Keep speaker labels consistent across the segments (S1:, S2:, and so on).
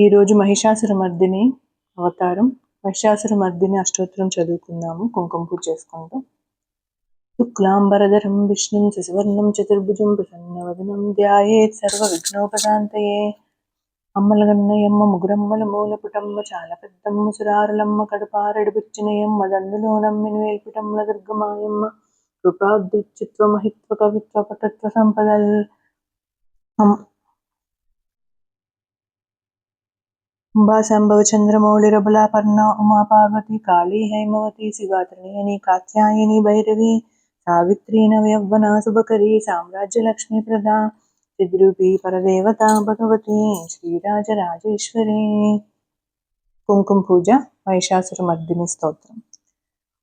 S1: ఈరోజు మహిషాసురమర్దిని అవతారం మహిషాసురమర్దిని అష్టోత్తరం చదువుకుందాము. కుంకుమ పూజ చేసుకుంటూ శుక్లాంబరధరం విష్ణుం శశివర్ణం చతుర్భుజం ప్రసన్నవదనం ధ్యాయేత్ సర్వ విఘ్నోపదాంతయే అమ్మలగన్నయమ్మ ముగురమ్మల మూలపుటమ్మ చాలా పెద్దమ్మ సురారులమ్మ కడుపారడు బుచ్చినయమ్మ దండులో నమ్మిన వేల్పుటమ్మల దుర్గమాయమ్మ కృపాద్యుచిత్వ మహిత్వ కవిత్వ పటత్వ సంపదల్ అమ్- అంబా సంభవ చంద్రమౌళిరబలాపర్ణ ఉమా పార్వతి కాళీ హైమవతి శివా కాత్యాయని భైరవి సావిత్రి నవయవ్వన శుభకరి సామ్రాజ్య లక్ష్మీ ప్రదా చిద్రూపి పరదేవత భగవతి శ్రీరాజరాజేశ్వరి కుంకుమ పూజ మహిషాసురమర్దిని స్తోత్రం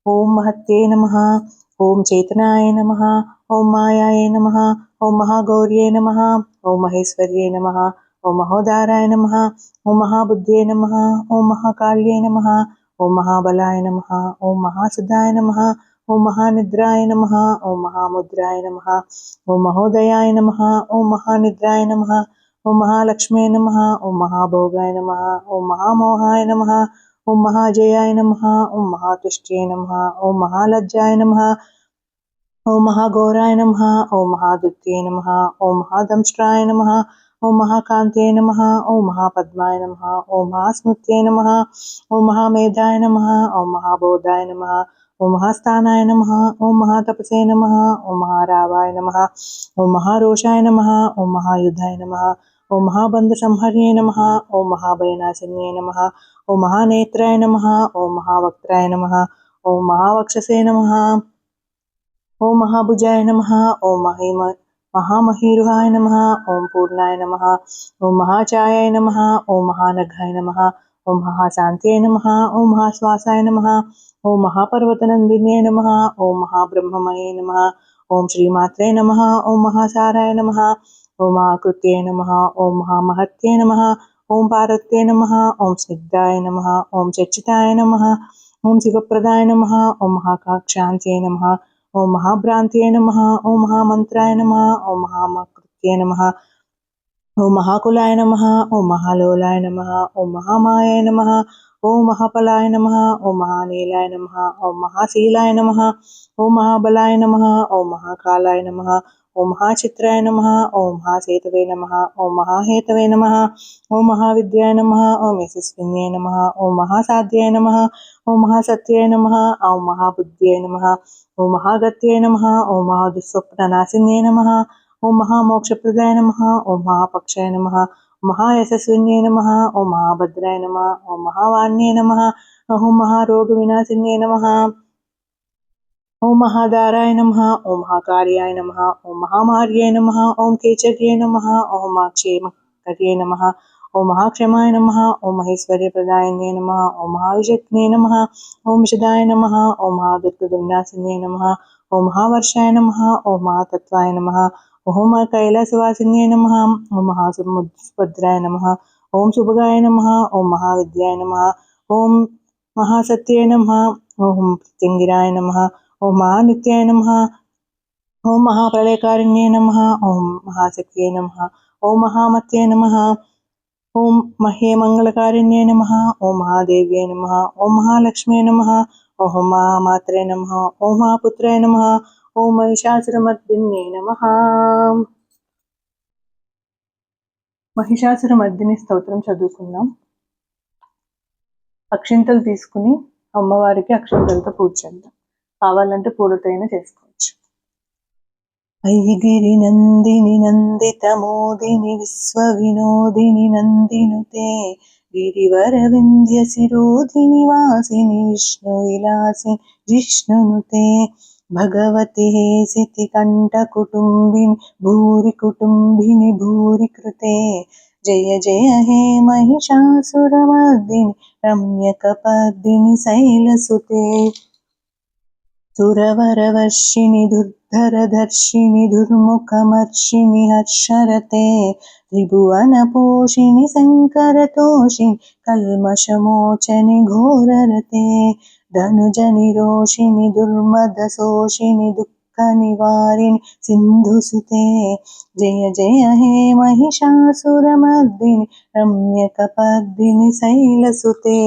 S1: ఓం మహత్యే నమ ఓం చేతనాయ నమ ఓం మాయాయ నమ ఓం మహాగౌర్యే నమ ఓం మహేశ్వర్యే నమ ఓం మహోదారాయ నమ ఓం మహాబుద్ధ్యే నమ ఓం మహాకాళ్యే నమ ఓం మహాబలాయ నమ ఓం మహాసుధాయ నమ ఓం మహానిద్రాయ నమ ఓం మహాముద్రాయ నమ ఓం మహోదయాయ నమ ఓం మహానిద్రాయ నమ ఓం మహాలక్ష్మే నమ ఓం మహాభోగాయ నమ ఓం మహామోహాయ నమ ఓం మహాజయాయ నమ ఓం మహాతుష్ట్యై నమ ఓం మహాలజ్జాయ నమ ఓం మహాఘోరాయ నమ ఓం మహాదుత్యై నమ ఓం మహాదంష్ట్రాయ నమ ఓం మహాకాంత్యై నమ ఓం మహాపద్మాయ నమ ఓం మహాస్మృత్యై నమ ఓం మహామేధాయ నమ ఓం మహాబోధాయ నమ ఓం మహాస్థానాయ నమ ఓం మహాతపసే నమ ఓం మహారావాయ నమ ఓం మహారోషాయ నమ ఓం మహాయుధాయ నమ ఓం మహాబంధ సంహర్యే నమ ఓం మహాభయనాశన్యే నమ ఓం మహానేత్రాయ నమ ఓం మహావక్త్రాయ నమ ఓం మహావక్షసే నమ ఓం మహాభుజాయ నమ ఓం మహిమ మహామహీరుహాయ నమ ఓం పూర్ణాయ నమ ఓం మహాచాయాయ నమ ఓం మహానఘాయ నమ ఓం మహాశాంత్యై నమ ఓం మహాశ్వాసాయ నమ ఓం మహాపర్వతనందిన్యే నమ ఓం మహాబ్రహ్మమయే నమ ఓం శ్రీమాత్రే నమ ఓం మహాసారాయ నమ ఓం మహాకృత్యే నమ ఓం మహామహత్యే నమ ఓం పార్వత్యే నమ ఓం స్నిగ్ధాయ నమ ఓం చర్చితాయ నమ ఓం శివప్రదాయ నమ ఓం మహాకాక్షాంత్యే నమ ఓం మహాభ్రాంత్యే నమ ఓం మహామంత్రాయ నమ ఓం మహామకృత్యే నమ ఓం మహాకులాయ నమ ఓం మహాలోలాయ నమ ఓం మహామాయాయ నమ ఓం మహాఫలాయ నమ ఓం మహానీలాయ నమ ఓం మహాశీలాయ నమ ఓం మహాబలాయ నమ ఓం మహాకాలాయ నమ ఓం మహాచిత్రాయ నమ ఓం మహాసేతవే నమ ఓం మహాహేతవే నమ ఓం మహావిద్యాయ నమ ఓం యశస్విన్యే నమ ఓం మహాసాధ్యాయ నమ ఓం మహాసత్యాయ నమ ఓం మహాబుద్ధ్యాయ నమ ఓం మహాగత్యాయ నమ ఓం మహాదుస్వప్ననాశిన్యే నమ ఓం మహామోక్షప్రదాయ నమ ఓం మహాపక్షాయ నమ మహాయశస్విన్యే నమ ఓం మహాభద్రాయ నమ ఓం మహావాణ్యే నమ ఓం మహారోగవినాశిన్యే నమ ఓం మహాదారాయ నమ ఓం మహాకార్యాయ నమ ఓం మహామార్యాయ నమ ఓం కేచర్యే నమ ఓం మహాక్షేమకర్యే నమ ఓం మహాక్షమాయ నమ ఓం మహేశ్వర్యప్రదాయన్యే నమ ఓం మహావిషజ్ఞే నమ ఓం విషదాయ నమ ఓం మహాదుర్గదుమ్నాశిన్యే నమ ఓం మహావర్షాయ నమ ఓం మహాతత్వాయ నమ ఓం కైలాసవాసిన్యే నమ ఓం మహాసుభద్రాయ నమ ఓం శుభగాయ నమ ఓం మహావిద్యాయ నమ ఓం మహాసత్యాయ నమ ఓం ప్రత్యంగిరాయ నమ ఓం మహానిత్యాయ నమ ఓం మహాప్రళయకారిణ్యే నమ ఓం మహాశక్తియే నమ ఓం మహామత్యే నమ ఓం మహే మంగళకారిణ్యే నమ ఓం మహాదేవ్యే నమ ఓం మహాలక్ష్మ్యే నమ ఓం మహామాత్రే నమ ఓం మహాపుత్రే నమ ఓం మహిషాసురమర్దిన్యే నమ. మహిషాసురమర్దిని స్తోత్రం చదువుకుందాం. అక్షింతలు తీసుకుని అమ్మవారికి అక్షింతలతో పూజ చేద్దాం. కావాలంటే పూలతోనే చేసుకోవచ్చు ఐగిరి నందిని నందిత మోదిని విశ్వ వినోదిని నందినుతే గిరివర వింధ్య శిరోధిని వాసిని విష్ణు విలాసి జిష్ణునుతే భగవతి హేసితి కంఠ కుటుంబిని భూరి కుటుంబిని భూరి కృతే జయ జయ హే మహిషాసురమర్దిని రమ్యకపర్దిని శైలసుతే. తురవరవర్షిణి స్థురవరవర్షిణి దుర్ధరధర్షిణి దుర్ముఖమర్షిణి హర్షరతే త్రిభువన పోషిణి శంకర శంకరతోషిణి కల్మషమోచని ఘోరరతే ధనుజ నిరోషిణి దుర్మద శోషిణి దుఃఖ నివారిణి సింధుసుతే జయ జయ హే మహిషాసురమర్దిని రమ్యక పర్దిని శైలసుతే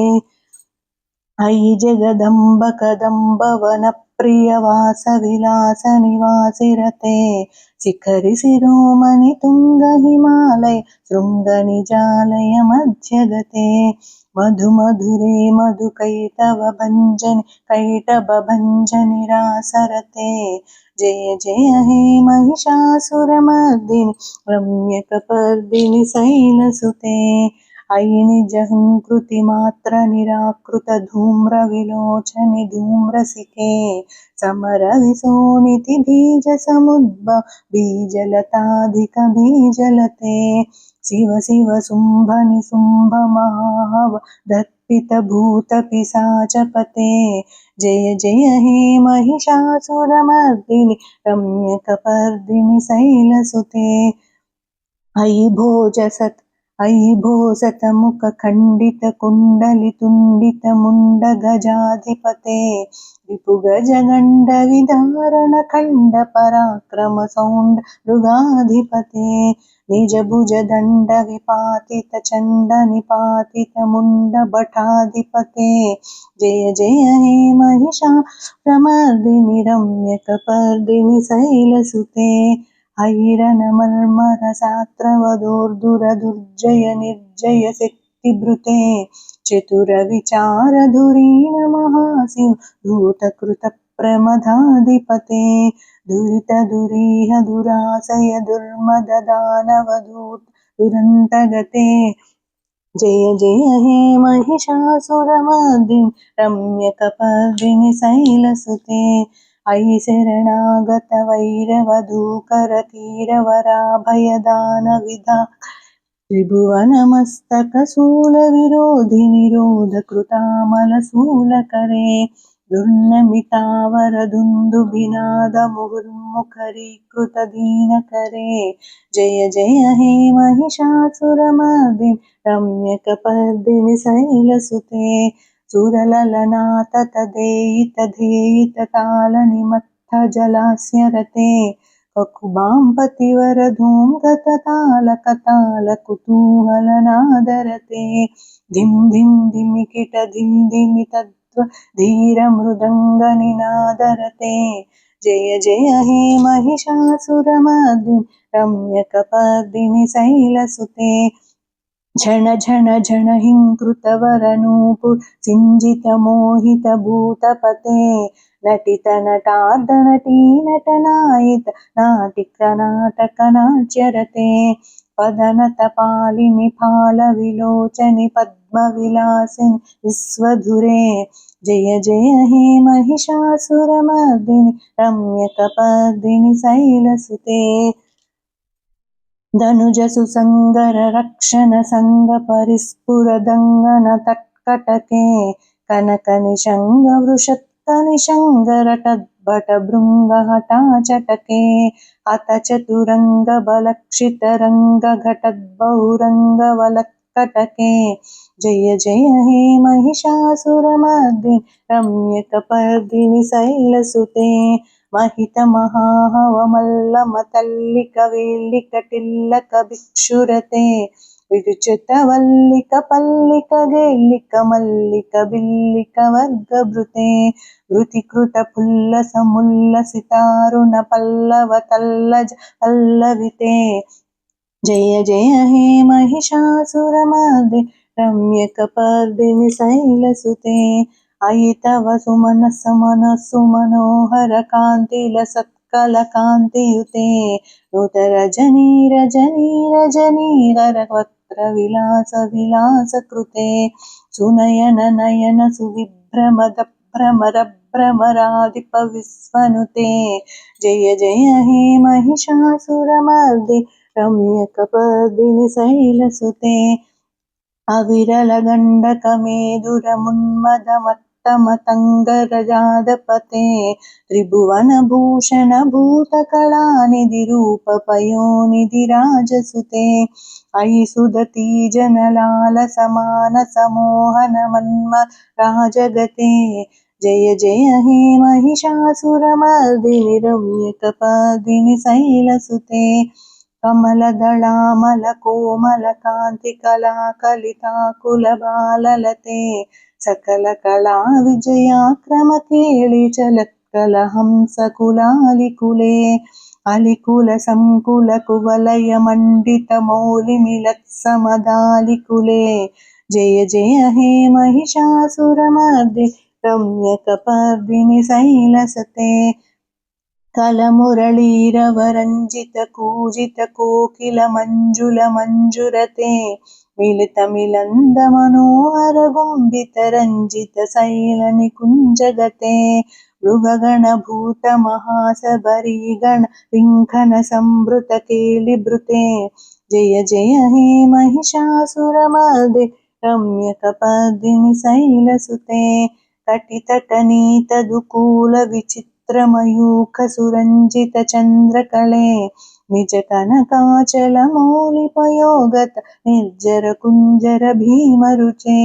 S1: అయి జగదంబ కదంబ వన कदम्बवनप्रियवासविलासनिवासिरते शिखरि शिरोमणि तुङ्गहिमालय शृङ्गनिजालय मध्यगते मधुमधुरे मधुकैटवभञ्जनि कैटभञ्जनि रासरते जय जय हे महिषासुरमर्दिनि रम्यकपर्दिनि शैलसुते अयि निजहङ्कृतिमात्र निराकृत धूम्रविलोचनि धूम्रसिके समरविसोनिति बीजसमुद्भव बीजलताधिक बीजलते शिव शिव शुम्भ निशुम्भ महाहव दर्पितभूतपिशाचपते जय जय हे महिषासुरमर्दिनि रम्यकपर्दिनि शैलसुते अयि ఐ భోసత ముఖ ఖండిత కుండలి తుండిత ముండ గజాధిపతే విపు గజగండ విధారణ ఖండ పరాక్రమ సౌండ మృగాధిపతే నిజ భుజ దండ విపాతిత చండ నిపాతిత ముండ భటాధిపతే జయ జయ హే మహిషా ప్రమర్దిని రమ్యక పర్దిని శైలసుతే हैरनमर्मरसात्रवदोर्दुरदुर्जय निर्जय शक्तिभृते चतुरविचारधुरीण महाशिव धूतकृतप्रमदाधिपते दुरितदुरीह दुराशय दुर्मददानवदूत दुरन्तगते जय जय हे महिषासुरमर्दिनि रम्यकपर्दिनि शैलसुते अयि शरणागतवैरवधूकरकीरवराभयदानविधा त्रिभुवनमस्तकशूलविरोधिनिरोधकृतामलशूलकरे दुर्नमितावरदुन्दुभिनादमुहुर्मुखरीकृतदीनकरे जय जय हे महिषासुरमर्दिनि रम्यकपर्दिनि शैलसुते सुरललनाथ तदेयितधेयिततालनिमत्थजलास्यरते ककुभां पतिवरधूं गततालकतालकुतूहलनादरते धिं धिं धिमिकिट धिं धिमि तद्व धीरमृदङ्गनिनादरते जय जय हे महिषासुरमर्दिनि रम्यकपर्दिनि शैलसुते झण झण झण हिंकृतवरनूपु सिञ्जितमोहितभूतपते नटितनटार्धनटीनटनायित नाटिकनाटकनाट्यरते पदनतपालिनि फालविलोचनि पद्मविलासिनि विश्वधुरे जय जय हे महिषासुरमर्दिनि रम्यकपर्दिनि शैलसुते ధనుజ సుసంగర రక్షణ సంగ పరిస్ఫుర దంగన తట్కటకే కనక నిషంగ వృషత్క నిషంగరటద్భట భృంగ హఠాచటకే అత చతురంగ బలక్షిత రంగ ఘటద్బౌరంగ వలక్కటకే జయ జయ హే మహిషాసురమర్దిని రమ్యక పర్దిని శైలసుతే महितमहाहवमल्लमतल्लिकवेल्लिकटिल्लकभिक्षुरते विरुचितवल्लिकपल्लिकगेल्लिकमल्लिकबिल्लिकवर्गभृते वृतिकृतपुल्लसमुल्लसितारुणपल्लवतल्लज पल्लविते जय जय हे महिषासुरमर्दिनि रम्यकपर्दिनि शैलसुते అయితవ సుమన సుమన సుమనోహర కాంతిల సత్కల కాంతియుతే. నూత రజనీ రజనీ రజనీ వక్ర విలాస విలాస కృతే. సునయన నయన సువిభ్రమద భ్రమర భ్రమరాధిప విశ్వనుతే. జయ జయ హే మహిషాసురమర్ది రమ్యకపర్దిని శైలసుతే. అవిరల గండకమేదుర మున్మదమత్ अविरलगण्डकमेधुरमुन्मदमत्तमतङ्गगजादपते त्रिभुवनभूषणभूतकलानिधिरूपपयोनिधिराजसुते अयि सुदतीजनलालसमानसमोहनमन्मराजगते जय जय हे ಸಕಲ ಕಲಾ ವಿಜಯ ಕ್ರಮ ಕೇಳಿ ಚಲಕ್ಕಲ ಹಂಸ ಕುಲಾಲಿಕುಲೆ ಅಲಿಕುಲ ಸಂಕುಲ ಕುವಲಯ ಮಂಡಿತ ಮೌಲಿ ಸಮದಾಲಿಕುಲೆ ಜಯ ಜಯ ಹೇ ಮಹಿಷಾಸುರಮರ್ದಿ ರಮ್ಯ ಕಪರ್ದಿನಿ ಸೈಲಸತೆ తలమురళీరవరంజిత కూజిత కోకిల మంజుల మంజురతే మిళితమిళంద మనోహర గుంభిత రంజిత శైలని కుంజగతే మృగగణ భూత మృగగణభూత మహాసబరీగణ లింఖన సంభృత కేలిభృతే జయ జయ హే మహిషాసురమది రమ్యకపదిని శైలసుతే. తదుకూల విచిత कटितटनीतदुकूलविचित्रमयूखसुरञ्जितचन्द्रकले निजकनकाचलमौलिपयोगत निर्जरकुञ्जरभीमरुचे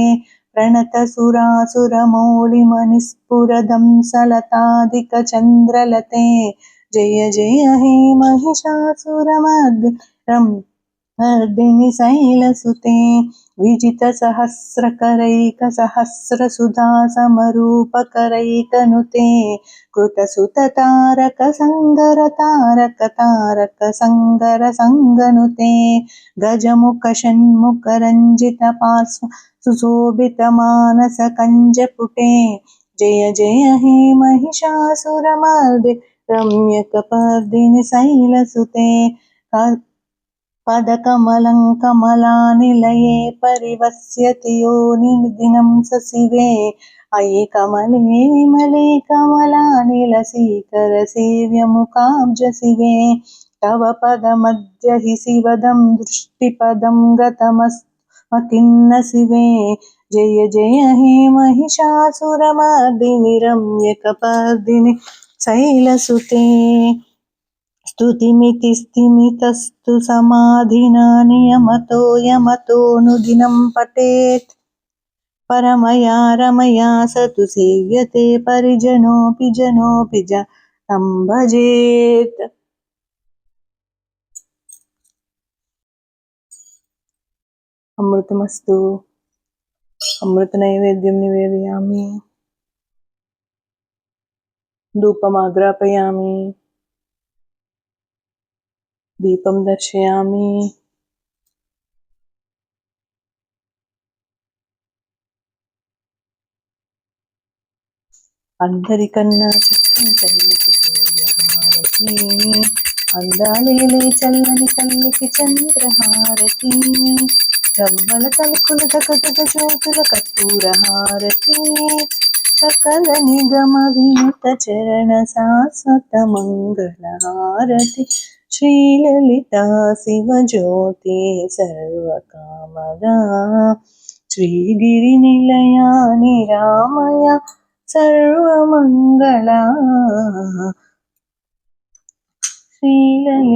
S1: प्रणतसुरासुरमौलिमनिस्फुरदंसलतादिकचन्द्रलते जय जय हे महिषासुरमर्दि मर्दिनि शैलसुते विजितसहस्रकरैकसहस्रसुधासमरूपकरैकनुते कृतसुततारकसङ्गरतारकतारकसङ्गरसङ्गनुते गजमुखषण्मुखरञ्जितपार्श्व सुशोभितमानसकञ्जपुटे जय जय हे महिषासुरमर्दि रम्यकपर्दिनि शैलसुते पदकमलं कमलानिलये परिवस्यति योनिदिनं सशिवे अयि कमले विमले कमलानिलसीकरसेव्यमुखाब्जशिवे तव पदमद्य हि शिवदं दृष्टिपदं गतमतिन्न शिवे जय जय हे महिषासुरमर्दिनि रम्यकपर्दिनि शैलसुते స్తుతిమితిస్థిమితస్తు సమాధినా నియమతో యమతోనుదినం పఠేత్ పరమయా రమయా సతు సేవ్యతే పరిజనోపి జనోపి జ భజేత్ అమృతమస్తు. అమృత నైవేద్యం నివేదయామి. ధూపమాగ్రాపయామి దీపం దర్శయామి. అందరికన్నా చక్కని తల్లికి సూర్యహారతి. అందాలేలే చల్లని తల్లికి చంద్రహారతి. రవ్వల తలుకుల తగదగ జ్యోతుల కర్పూరహారతి. సకల నిగమ వినుత చరణ శాశ్వత మంగళహారతి. ശ്രീലളിതാ ശിവജ്യോതി സർവകാമദാ. ശ്രീഗിരിനിലയാനി രാമയ സർവമംഗള. ശ്രീലളി